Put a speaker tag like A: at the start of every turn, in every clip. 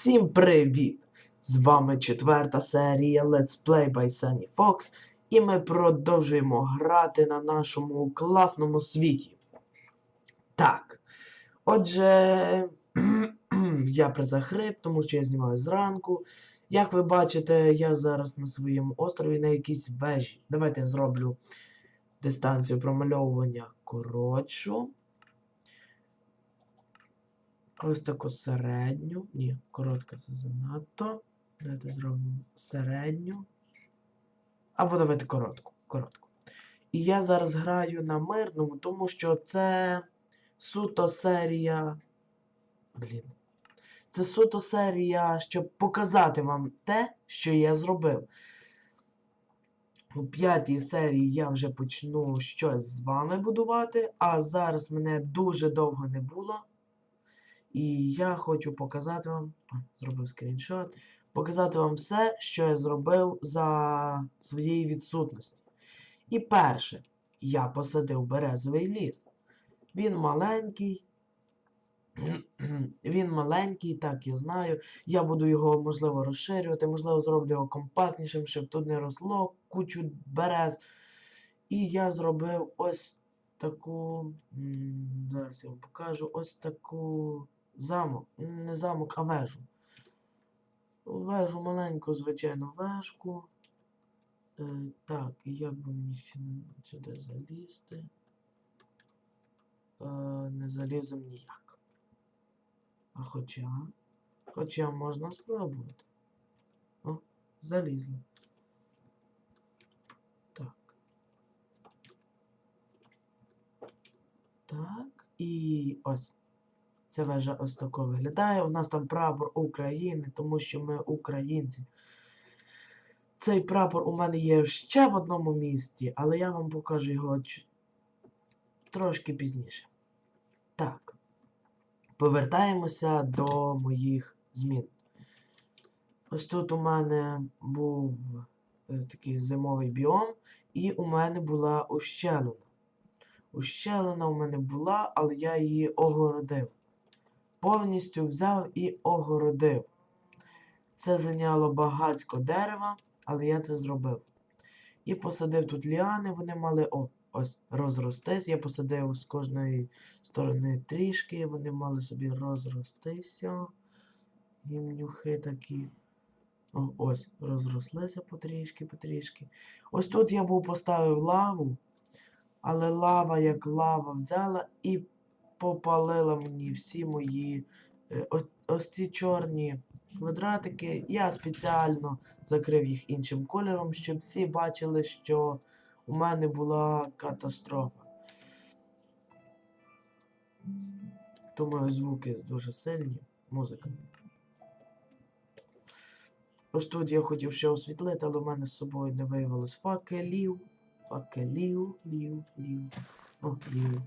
A: Всім привіт! З вами четверта серія Let's Play by Sunny Fox, і ми продовжуємо грати на нашому класному світі. Так. Отже, я призахрип, тому що я знімаю зранку. Як ви бачите, я зараз на своєму острові на якійсь вежі. Давайте я зроблю дистанцію промальовування коротшу. Ось таку середню. Ні, коротка це занадто. Давайте зробимо середню. Або давайте коротку. коротку. І я зараз граю на мирному, тому що це суто серія. Блін. Це суто серія, щоб показати вам те, що я зробив. У п'ятій серії я вже почну щось з вами будувати, а зараз мене дуже довго не було. І я хочу показати вам. Зробив скріншот. Показати вам все, що я зробив за своєї відсутності. І перше, я посадив березовий ліс. Він маленький. Він маленький, так я знаю. Я буду його, можливо, розширювати, можливо, зроблю його компактнішим, щоб тут не росло кучу берез. І я зробив ось таку. Зараз я вам покажу ось таку замок. Не замок, а вежу. Вежу маленьку, звичайно, вежку. Е, так, і як би мені сюди залізти? Е, не залізем ніяк. А хоча. Хоча можна спробувати. О, залізли. Так. Так. І ось. Ця вежа ось тако виглядає. У нас там прапор України, тому що ми українці. Цей прапор у мене є ще в одному місті, але я вам покажу його трошки пізніше. Так. Повертаємося до моїх змін. Ось тут у мене був е, такий зимовий біом, і у мене була ущелина. Ущелина у мене була, але я її огородив. Повністю взяв і огородив. Це зайняло багатько дерева, але я це зробив. І посадив тут ліани, вони мали о, ось розростись. Я посадив з кожної сторони трішки, вони мали собі розростися. Гімнюхи такі. О, ось, розрослися потрішки, потрішки. Ось тут я був поставив лаву, але лава як лава взяла і попалила мені всі мої е, ось, ці чорні квадратики. Я спеціально закрив їх іншим кольором, щоб всі бачили, що у мене була катастрофа. Думаю, звуки дуже сильні. Музика. Ось тут я хотів ще освітлити, але в мене з собою не виявилось факелів. Факелів, лів, лів. О, лів.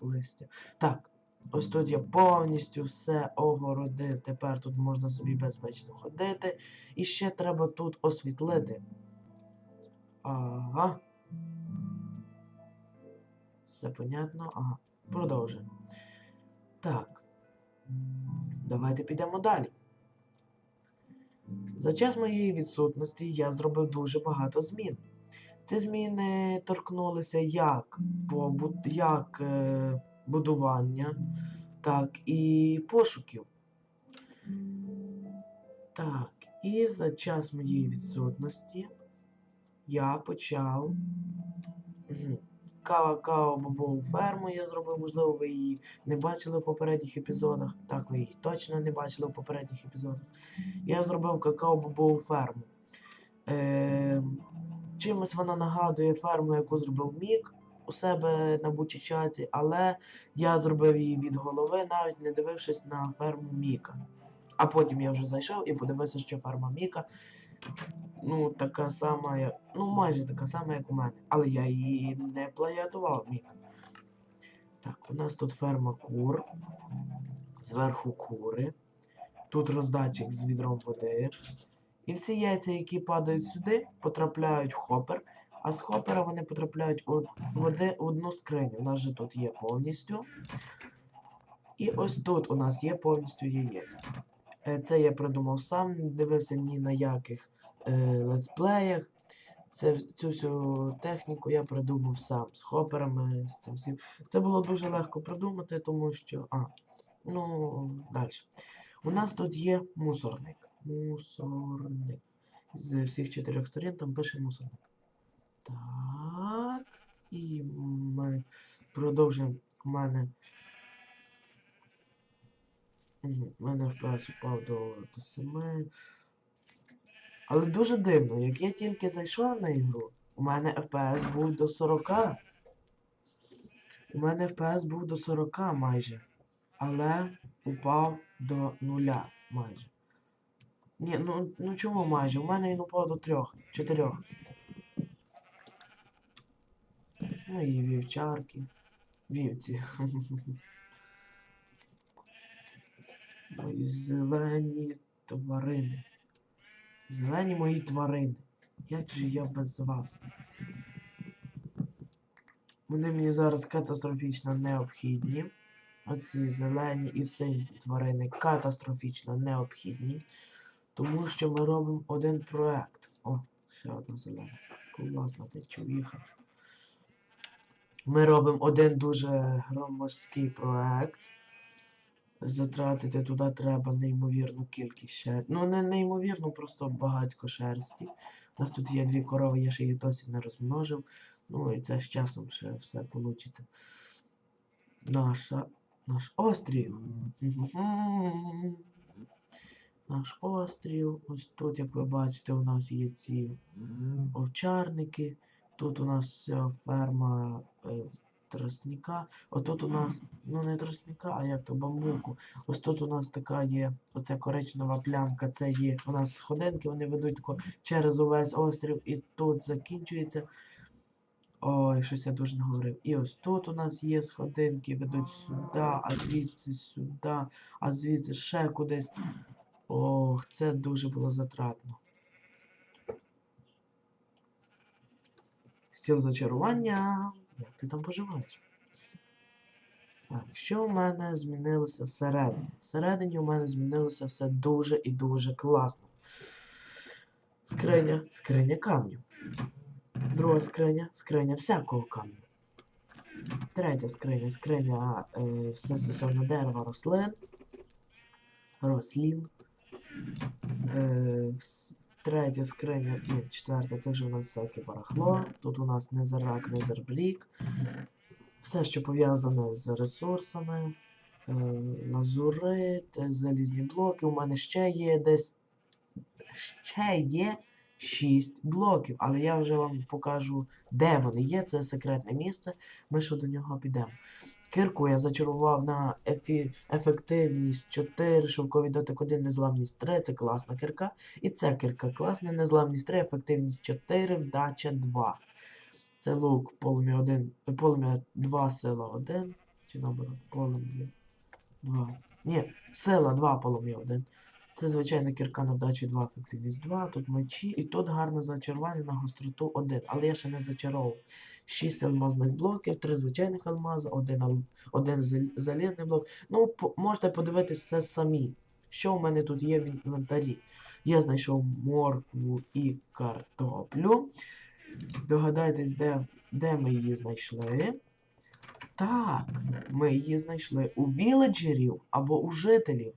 A: Листя. Так. Ось тут я повністю все огородив. Тепер тут можна собі безпечно ходити. І ще треба тут освітлити. Ага. Все понятно? Ага. Продовжуємо. Так. Давайте підемо далі. За час моєї відсутності я зробив дуже багато змін. Ці зміни торкнулися як, побут... як е, будування, так і пошуків. Так, і за час моєї відсутності я почав. Кава кава бобову ферму я зробив, можливо, ви її не бачили в попередніх епізодах. Так, ви її точно не бачили в попередніх епізодах. Я зробив какао-бобову ферму. Е, чимось вона нагадує ферму, яку зробив Мік у себе на Бучичаці, але я зробив її від голови, навіть не дивившись на ферму Міка. А потім я вже зайшов і подивився, що ферма Міка. Ну, така сама, як. Ну, майже така сама, як у мене. Але я її не плагіатував Мік. Так, у нас тут ферма кур. Зверху кури. Тут роздатчик з відром води. І всі яйця, які падають сюди, потрапляють в хопер, а з хопера вони потрапляють в одну скриню. У нас же тут є повністю. І ось тут у нас є повністю яєць. Е, Це я придумав сам, не дивився ні на яких е, летсплеях. Це, цю всю техніку я придумав сам з хоперами, з цим всім. Це було дуже легко придумати, тому що. А, ну, далі. У нас тут є мусорник. Мусорник. З всіх чотирьох сторін там пише мусорник. Так. І ми продовжуємо. У мене. У мене FPS упав до, до 7. Але дуже дивно, як я тільки зайшов на ігру, у мене FPS був до 40. У мене FPS був до 40 майже. Але упав до нуля майже. Ні, ну, ну чому майже? У мене він упав до 3, 4. Ну і вівчарки. Вівці. Мої зелені тварини. Зелені мої тварини. Як же я без вас? Вони мені зараз катастрофічно необхідні. Оці зелені і сині тварини катастрофічно необхідні. Тому що ми робимо один проект. О, ще одна зелена. Класно, ти чуїха. Ми робимо один дуже громоздкий проект. Затратити туди треба неймовірну кількість шерсті. Ну, не неймовірну, просто багатько шерсті. У нас тут є дві корови, я ще їх досі не розмножив. Ну і це з часом ще все вийде. Наша. Наш острів. Наш острів. Ось тут, як ви бачите, у нас є ці овчарники. Тут у нас ферма е, тростника. Отут у нас, ну не тростника, а як то бамбуку. Ось тут у нас така є оця коричнева плямка. Це є у нас сходинки, вони ведуть тако через увесь острів і тут закінчується. Ой, щось я дуже не говорив. І ось тут у нас є сходинки, ведуть сюди, а звідси сюди, а звідси ще кудись. Ох, це дуже було затратно. Стіл зачарування. Як ти там поживаєш? Так, що в мене змінилося всередині? Всередині у мене змінилося все дуже і дуже класно. Скриня, скриня камню. Друга скриня, скриня всякого камню. Третя скриня, скриня е, все стосовно дерева рослин. Рослін. Е, третя скриня, ні, четверта, це вже у нас всяке барахло. Тут у нас незерак, незерблік. Все, що пов'язане з ресурсами. Е, лазурит, залізні блоки. У мене ще є десь. Ще є 6 блоків, але я вже вам покажу, де вони є. Це секретне місце. Ми ще до нього підемо. Кирку я зачарував на ефі... ефективність 4, шовковий дотик 1, незламність 3. Це класна кирка. І ця кирка класна, незламність 3, ефективність 4, вдача 2. Це лук полум'я 1, е, полум'я 2, сила 1. Чи наоборот, полум'я 2. Ні, сила 2, полум'я 1. Це звичайна кірка на вдачі 2, ефективність 2, тут мечі, і тут гарне зачарування на гостроту 1. Але я ще не зачаровував. 6 алмазних блоків, 3 звичайних алмази, 1, ал... один залізний блок. Ну, по... можете подивитися все самі. Що в мене тут є в інвентарі? Я знайшов моркву і картоплю. Догадайтесь, де, де ми її знайшли. Так, ми її знайшли у віледжерів або у жителів.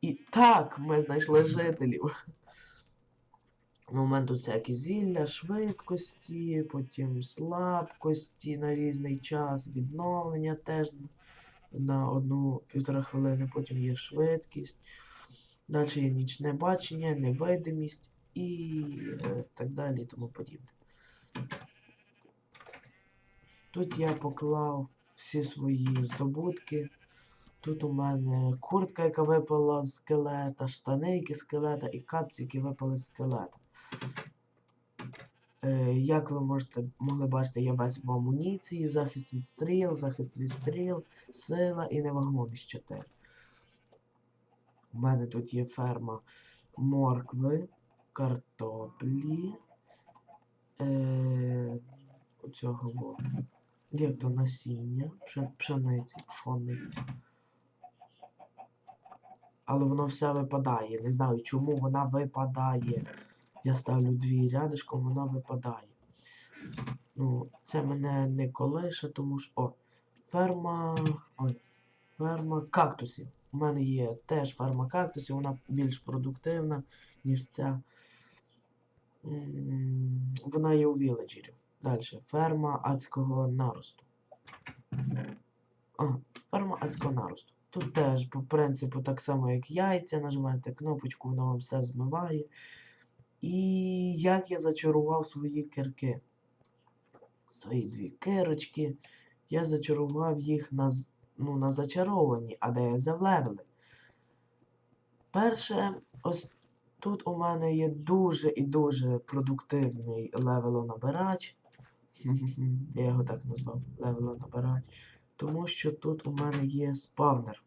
A: І так, ми знайшли жителів. Ну, у мене тут всякі зілля, швидкості, потім слабкості на різний час, відновлення теж на одну-півтора хвилини, потім є швидкість. Далі є нічне бачення, невидимість і е, так далі і тому подібне. Тут я поклав всі свої здобутки. Тут у мене куртка, яка випала з скелета, штани, які з скелета, і капці, які випали з скелета. Е, як ви можете могли бачити, я весь в амуніції, захист від стріл, захист від стріл, сила і невагомість 4. У мене тут є ферма моркви, картоплі. Е, цього. Як то насіння, пше- пшениці, пшениці. Але воно все випадає. Не знаю, чому вона випадає. Я ставлю дві рядишком, вона випадає. Ну, це мене не колише, тому що. О, ферма. Ой, ферма кактусів. У мене є теж ферма кактусів, вона більш продуктивна, ніж ця. Вона є у віледжері. Далі. Ферма адського наросту. Ага, ферма адського наросту. Тут теж по принципу так само, як яйця, нажимаєте кнопочку, воно вам все змиває. І як я зачарував свої кирки. Свої дві кирочки. Я зачарував їх на, ну, на зачаровані, а де я взяв левели. Перше, ось тут у мене є дуже і дуже продуктивний левелонабирач. Я його так назвав левелонабирач. Тому що тут у мене є спавнер.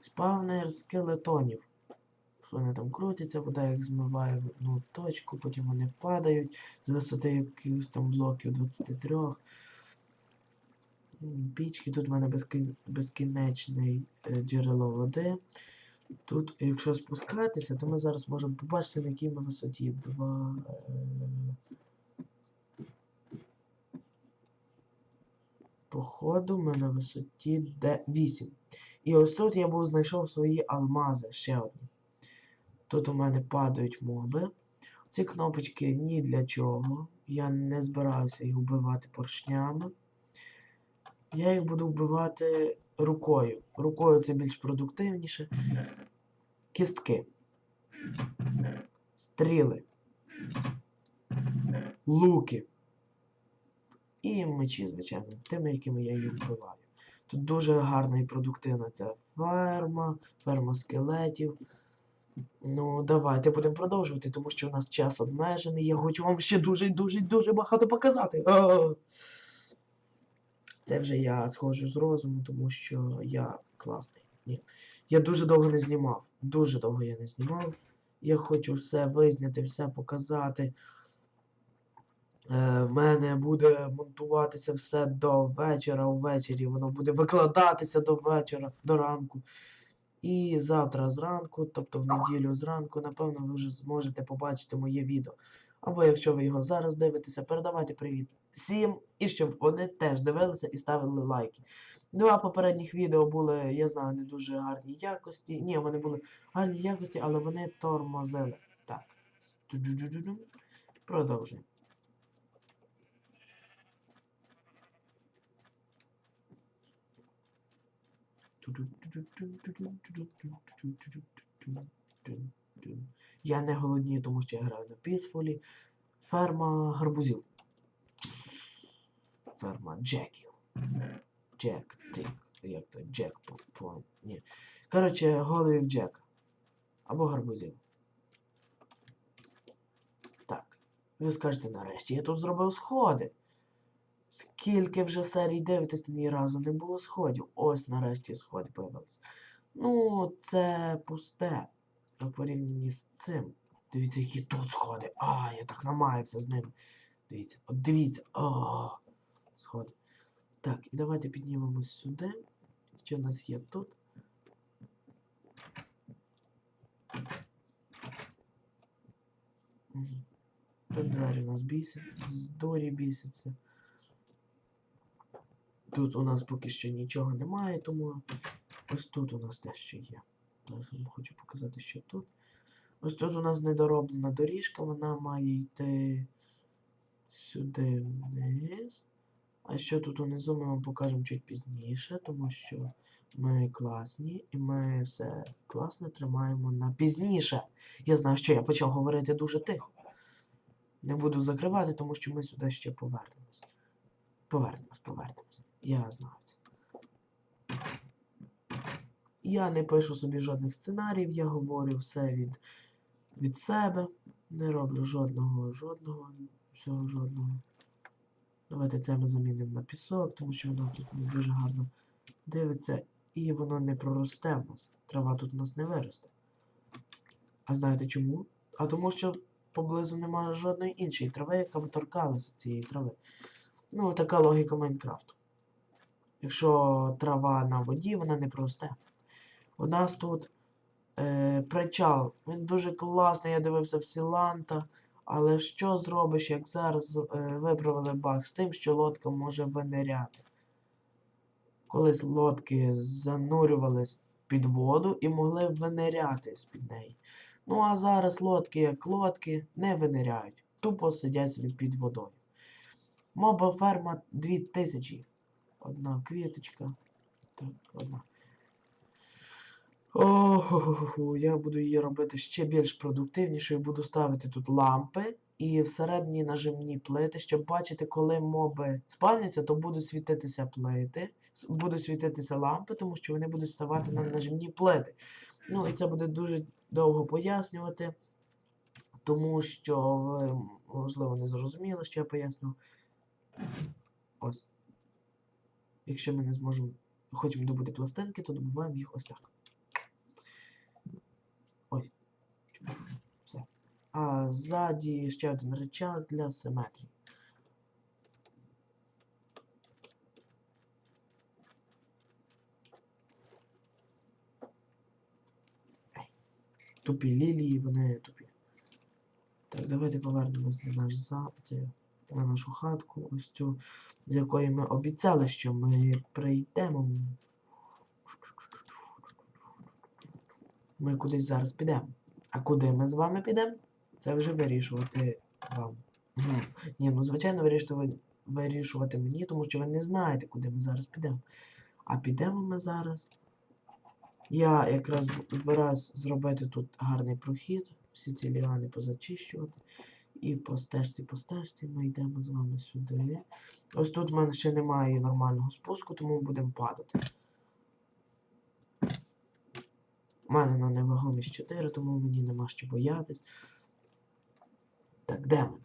A: Спавнер скелетонів. Вони там крутяться, вода їх змиває в одну точку, потім вони падають з висоти якихось там блоків 23. М, Пічки, тут в мене безкін... безкінечне джерело води. Тут, якщо спускатися, то ми зараз можемо побачити, на якій ми висоті. Два. е, Походу, ми на висоті де 8. І ось тут я був знайшов свої алмази ще одні. Тут у мене падають моби. Ці кнопочки ні для чого. Я не збираюся їх вбивати поршнями. Я їх буду вбивати рукою. Рукою це більш продуктивніше. Кістки. Стріли. Луки. І мечі, звичайно, тими, якими я їх вбиваю. Тут дуже гарна і продуктивна ця ферма, ферма скелетів. Ну, давайте будемо продовжувати, тому що у нас час обмежений. Я хочу вам ще дуже дуже дуже багато показати. А! Це вже я схожу з розуму, тому що я класний. Ні. Я дуже довго не знімав. Дуже довго я не знімав. Я хочу все визняти, все показати. Е, в мене буде монтуватися все до вечора, увечері воно буде викладатися до вечора, до ранку. І завтра зранку, тобто в неділю зранку, напевно, ви вже зможете побачити моє відео. Або якщо ви його зараз дивитеся, передавайте привіт всім, і щоб вони теж дивилися і ставили лайки. Два попередніх відео були, я знаю, не дуже гарні якості. Ні, вони були гарні якості, але вони тормозили. Так. Продовжуємо. Я не голоднію, тому що я граю на пісфолі. Ферма гарбузів. Ферма Джеків. Джек, ти. Як то? Джек по. Ні. Коротше, головів Джека. Або гарбузів. Так. Ви скажете, нарешті я тут зробив сходи. Скільки вже серій дивитесь, ні разу не було сходів. Ось нарешті сходи появилися. Ну, це пусте. В порівнянні з цим. Дивіться, які тут сходи. А, я так намаявся з ними. Дивіться, от дивіться. А, сходи. Так, і давайте піднімемось сюди. Що в нас є тут? Тут двері у нас бісять, здорі бісяться. Тут у нас поки що нічого немає, тому ось тут у нас дещо є. Зараз вам хочу показати, що тут. Ось тут у нас недороблена доріжка, вона має йти сюди вниз. А що тут унизу ми вам покажемо чуть пізніше, тому що ми класні і ми все класне тримаємо на пізніше. Я знаю, що я почав говорити дуже тихо. Не буду закривати, тому що ми сюди ще повернемось. Повернемось, повернемось. Я знаю це. Я не пишу собі жодних сценаріїв, я говорю все від, від себе. Не роблю жодного, жодного, всього жодного. Давайте це ми замінимо на пісок, тому що воно тут не дуже гарно дивиться. І воно не проросте в нас. Трава тут у нас не виросте. А знаєте чому? А тому що поблизу немає жодної іншої трави, яка б торкалася цієї трави. Ну, така логіка Майнкрафту. якщо трава на воді, вона не просте. У нас тут е, причал. Він дуже класний, я дивився всі ланта. Але що зробиш, як зараз е, виправили баг з тим, що лодка може виниряти? Колись лодки занурювались під воду і могли виниряти з-під неї. Ну а зараз лодки, як лодки, не виниряють. Тупо сидять собі під водою. Моба ферма 2000. Одна квіточка. Так, одна. Охо, я буду її робити ще більш продуктивнішою. Буду ставити тут лампи і всередині нажимні плити, щоб бачити, коли моби спавняться, то будуть світитися плити, будуть світитися лампи, тому що вони будуть ставати на нажимні плити. Ну і це буде дуже довго пояснювати, тому що ви, можливо, не зрозуміли, що я пояснював. Ось. Якщо ми не зможемо, хочемо добути пластинки, то добуваємо їх ось так. Ой. Все. А ззаді ще один рычаг для симетрії. Тупі лілії, вони тупі. Так, давайте повернемось на наш за... на нашу хатку, ось цю, з якої ми обіцяли, що ми прийдемо. Ми кудись зараз підемо. А куди ми з вами підемо? Це вже вирішувати вам. Ні, ну звичайно, вирішувати, вирішувати мені, тому що ви не знаєте, куди ми зараз підемо. А підемо ми зараз. Я якраз збираюсь зробити тут гарний прохід, всі ці ліани позачищувати. І по стежці, по стежці ми йдемо з вами сюди. Ось тут в мене ще немає нормального спуску, тому будемо падати. У мене на невагомість 4, тому мені нема що боятись. Так, де ми?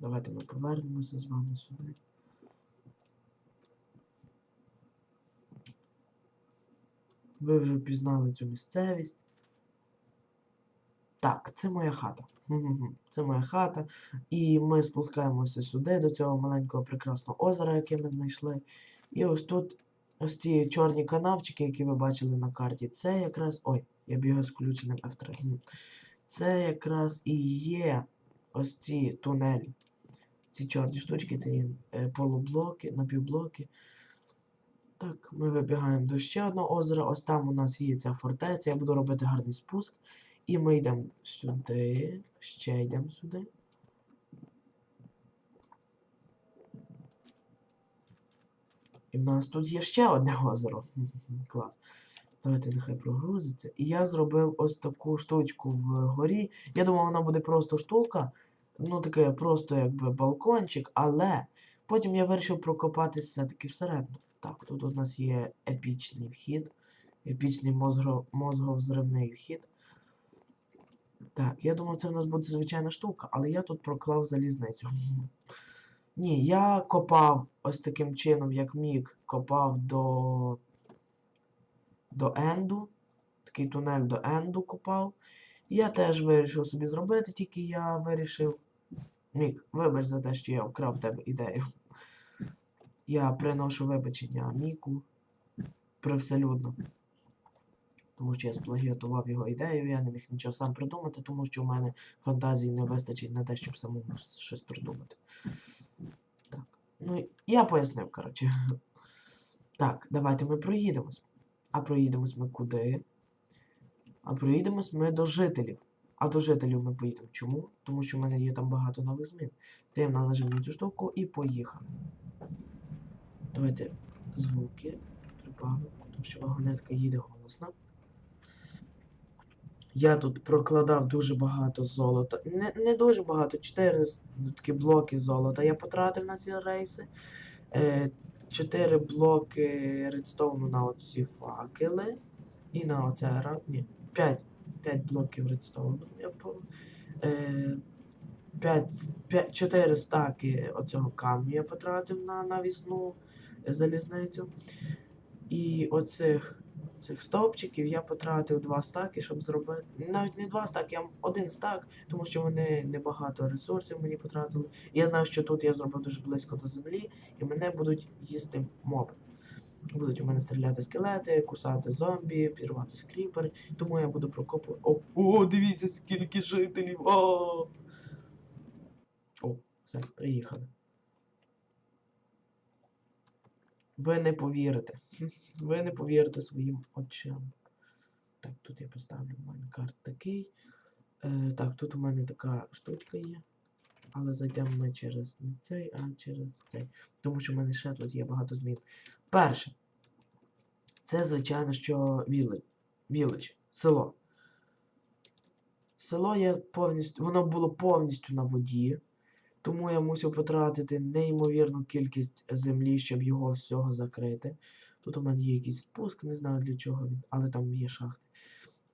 A: Давайте ми повернемося з вами сюди. Ви вже пізнали цю місцевість. Так, це моя хата. Це моя хата. І ми спускаємося сюди, до цього маленького прекрасного озера, яке ми знайшли. І ось тут ось ці чорні канавчики, які ви бачили на карті, це якраз. Ой, я бігаю з включеним F3. Це якраз і є ось ці тунелі. Ці чорні штучки, це полублоки, напівблоки. Так, ми вибігаємо до ще одного озера. Ось там у нас є ця фортеця. Я буду робити гарний спуск. І ми йдемо сюди. Ще йдемо сюди. І в нас тут є ще одне озеро. Клас. Давайте нехай прогрузиться. І я зробив ось таку штучку вгорі. Я думав, вона буде просто штука. Ну, таке просто якби балкончик, але потім я вирішив прокопатися все-таки всередину. Так, тут у нас є епічний вхід. Епічний мозго, мозговзривний вхід. Так, я думав, це в нас буде звичайна штука, але я тут проклав залізницю. Ні, я копав ось таким чином, як міг, копав до. До енду. Такий тунель до енду копав. Я теж вирішив собі зробити, тільки я вирішив. Мік, вибач за те, що я вкрав тебе ідею. Я приношу вибачення Міку привселюдно. Тому що я сплагіатував його ідею, я не міг нічого сам придумати, тому що в мене фантазії не вистачить на те, щоб самому щось придумати. Так. Ну, я пояснив, коротше. Так, давайте ми проїдемось. А проїдемось ми куди? А проїдемось ми до жителів. А до жителів ми поїдемо. Чому? Тому що в мене є там багато нових змін. Даємо належимо на цю штуку і поїхали. Давайте звуки прибавимо, тому що вагонетка їде голосно. Я тут прокладав дуже багато золота. Не, не дуже багато, 4 такі блоки золота я потратив на ці рейси. Е, 4 блоки редстоуну на оці факели. І на оце Ні, 5. 5 блоків редстоуну. Я по... е, 5, 5, 4 стаки оцього камню я потратив на навісну залізницю. І оцих цих стовпчиків я потратив два стаки, щоб зробити. Навіть не два стаки, а один стак, тому що вони небагато ресурсів мені потратили. Я знаю, що тут я зробив дуже близько до землі, і мене будуть їсти моби. Будуть у мене стріляти скелети, кусати зомбі, підривати скріпери. Тому я буду прокопувати. О, дивіться, скільки жителів! О все, приїхали. Ви не повірите. Ви не повірите своїм очам. Так, тут я поставлю майнкарт такий. Е, так, тут у мене така штучка є. Але зайдемо ми через не цей, а через цей. Тому що в мене ще тут є багато змін. Перше. Це, звичайно, що. Віледж. Село. Село я повністю. Воно було повністю на воді. Тому я мусив потратити неймовірну кількість землі, щоб його всього закрити. Тут у мене є якийсь спуск, не знаю для чого він, але там є шахти.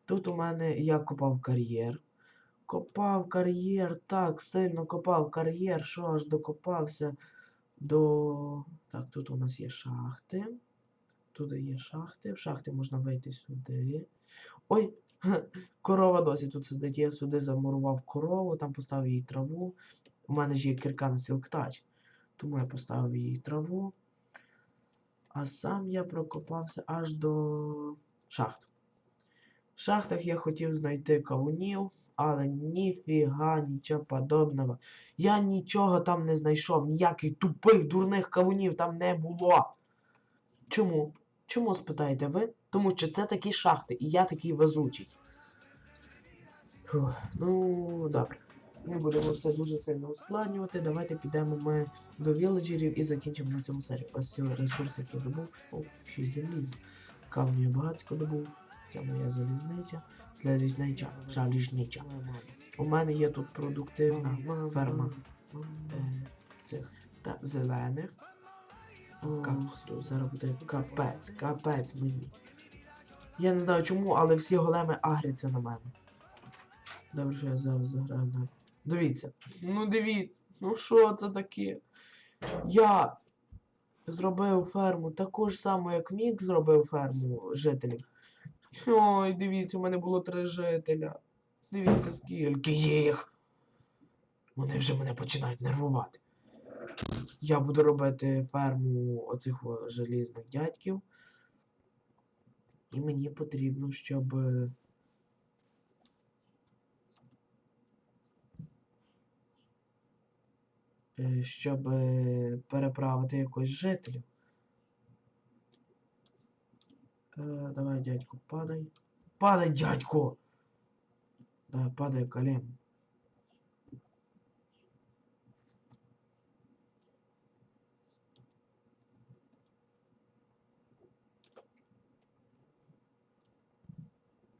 A: Тут у мене я копав кар'єр. Копав кар'єр, так, сильно копав кар'єр, що аж докопався до. Так, тут у нас є шахти. Тут є шахти. В шахти можна вийти сюди. Ой! Корова досі тут сидить. Я сюди замурував корову, там поставив їй траву. У мене ж є кірка на сілктач. Тому я поставив їй траву. А сам я прокопався аж до шахт. В шахтах я хотів знайти кавунів, але ніфіга, нічого подобного. Я нічого там не знайшов, ніяких тупих, дурних кавунів там не було. Чому? Чому спитаєте ви? Тому що це такі шахти, і я такий везучий. Фух, ну, добре. Не будемо все дуже сильно ускладнювати. Давайте підемо ми до віледжерів і закінчимо на цьому серію. Ось ці ресурси, які я добув. О, 6 землі. Камню я багатько добув. Це моя залізнича. Залізнича. Залізнича. У мене є тут продуктивна ферма е, цих та зелених. Кактусів. Зараз капець, капець мені. Я не знаю чому, але всі големи агряться на мене. Добре, що я зараз заграю на. Дивіться. Ну дивіться. Ну що це таке? Я зробив ферму таку ж саму, як Мік зробив ферму жителів. Ой, дивіться, у мене було три жителя. Дивіться, скільки їх. Вони вже мене починають нервувати. Я буду робити ферму оцих о желізних дядьків. І мені потрібно, щоб. е, е, Щоб е, переправити якось жителів. Е, давай, дядько, падай. Падай, дядько! Давай, падай, колем.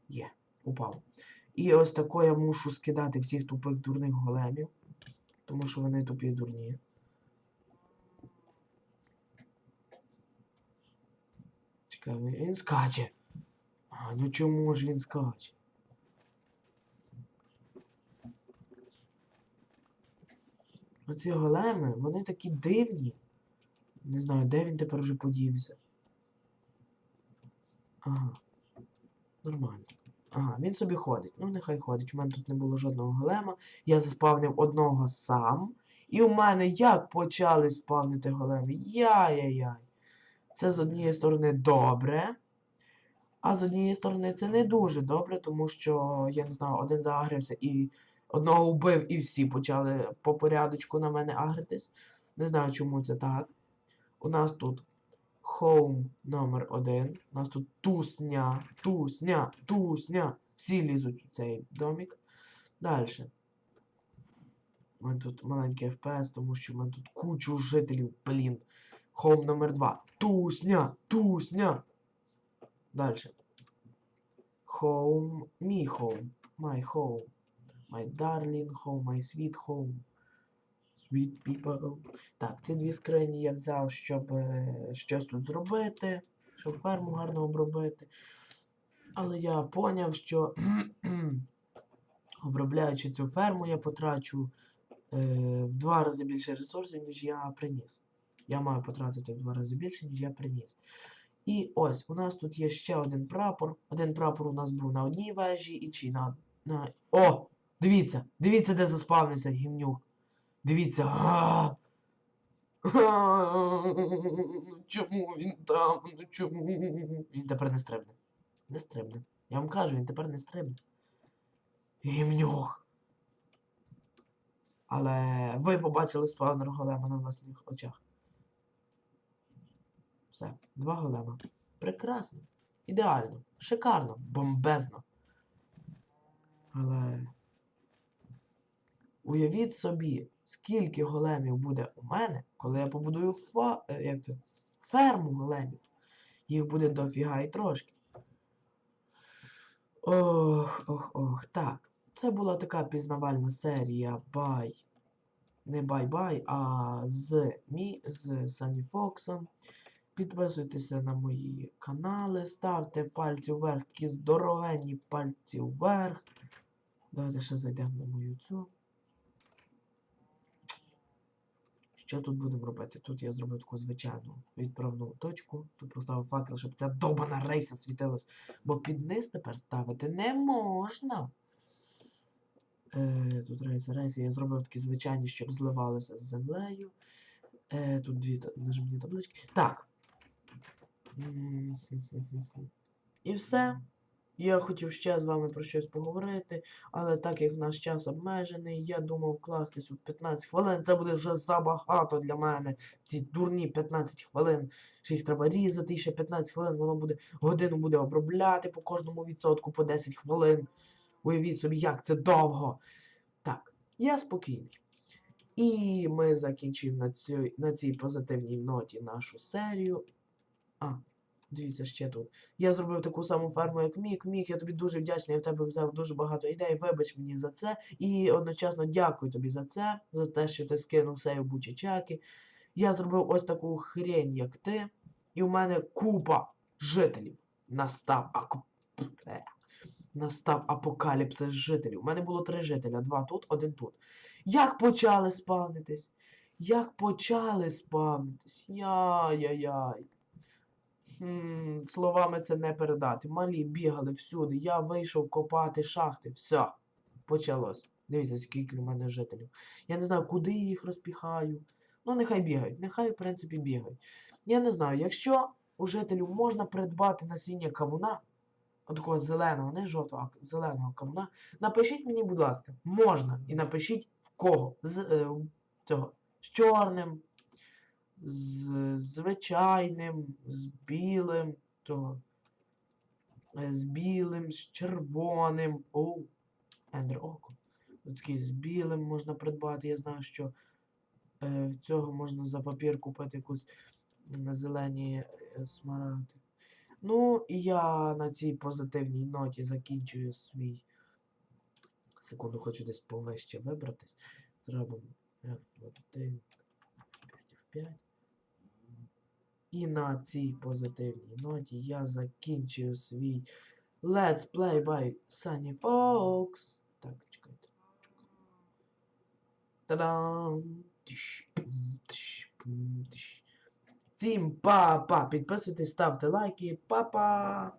A: Є, упав. І ось тако я мушу скидати всіх тупих дурних големів. Тому що вони тупі дурні. Чекай, він- він скаче. А, ну чому ж він скаче? Оці големи, вони такі дивні. Не знаю, де він тепер вже подівся. Ага. Нормально. Ага, він собі ходить. Ну, нехай ходить. У мене тут не було жодного голема. Я заспавнив одного сам. І у мене як почали спавнити големи? Яй-яй-яй. Це з однієї сторони добре. А з однієї сторони це не дуже добре, тому що, я не знаю, один заагрився і одного вбив, і всі почали по порядочку на мене агритись. Не знаю, чому це так. У нас тут Home номер один. У нас тут тусня, тусня, тусня. Всі лізуть у цей домик. Далі. У мене тут маленький FPS, тому що в мене тут кучу жителів, блін. Home номер 2. Тусня, тусня. Далі. Home, мій home. My home. My darling home, my sweet home. Sweet people. Так, ці дві скрині я взяв, щоб е, щось тут зробити, щоб ферму гарно обробити. Але я поняв, що обробляючи цю ферму, я потрачу е, в два рази більше ресурсів, ніж я приніс. Я маю потратити в два рази більше, ніж я приніс. І ось у нас тут є ще один прапор. Один прапор у нас був на одній вежі, інший на. на... О! Дивіться! Дивіться, де заспавнився гімнюк. Дивіться. Чому він там? Ну чому? Він тепер не стрибне. Не стрибне. Я вам кажу, він тепер не стрибне. Гімнюк. Але ви побачили спавнер голема на власних очах. Все, два голема. Прекрасно. Ідеально. Шикарно. Бомбезно. Але. Уявіть собі, скільки големів буде у мене, коли я побудую фа... е, як це? ферму големів. Їх буде дофіга і трошки. Ох, ох, ох. Так. Це була така пізнавальна серія бай. Не бай-бай, а з мі, з Сані Фоксом. Підписуйтеся на мої канали, ставте пальці вверх, такі здоровенні пальці вверх. Давайте ще зайдемо на мою цю. Що тут будемо робити? Тут я зробив таку звичайну відправну точку. Тут поставив факел, щоб ця довбана рейса світилась. Бо під низ тепер ставити не можна. Е, тут рейси, рейси. Я зробив такі звичайні, щоб зливалися з землею. Е, тут дві нажимні таблички. Так. І все. Я хотів ще з вами про щось поговорити, але так як наш час обмежений, я думав вкластись у 15 хвилин. Це буде вже забагато для мене. Ці дурні 15 хвилин. Що їх треба різати, і ще 15 хвилин, воно буде годину буде обробляти по кожному відсотку по 10 хвилин. Уявіть собі, як це довго. Так, я спокійний. І ми закінчимо на, цю, на цій позитивній ноті нашу серію. А, дивіться ще тут. Я зробив таку саму ферму, як Мік. Мік, я тобі дуже вдячний, я в тебе взяв дуже багато ідей. Вибач мені за це. І одночасно дякую тобі за це, за те, що ти скинув все в бучачаки. Я зробив ось таку хрень, як ти. І у мене купа жителів. Настав аку... Е. Настав апокаліпсис жителів. У мене було три жителя: два тут, один тут. Як почали спавнитись? Як почали спавнитись? Яй-яй-яй. Словами це не передати. Малі бігали всюди. Я вийшов копати шахти. Все. Почалось. Дивіться, скільки у мене жителів. Я не знаю, куди їх розпіхаю. Ну, нехай бігають. Нехай, в принципі, бігають. Я не знаю, якщо у жителів можна придбати насіння кавуна, такого зеленого, не жовтого, а зеленого кавуна, напишіть мені, будь ласка, можна. І напишіть в кого. З е, цього. З чорним, з звичайним, з білим, того, е, з білим, з червоним. Оу, Ендер Око. Такий з білим можна придбати. Я знаю, що е, в цього можна за папір купити якусь м, зелені е, смарагди. Ну, і я на цій позитивній ноті закінчую свій. Секунду, хочу десь повище вибратись. Зробимо F1, F5. І на цій позитивній ноті я закінчую свій Let's Play by Sunny Fox. Так, чекайте. Та-дам! Всім па-па! Підписуйтесь, ставте лайки. Па-па!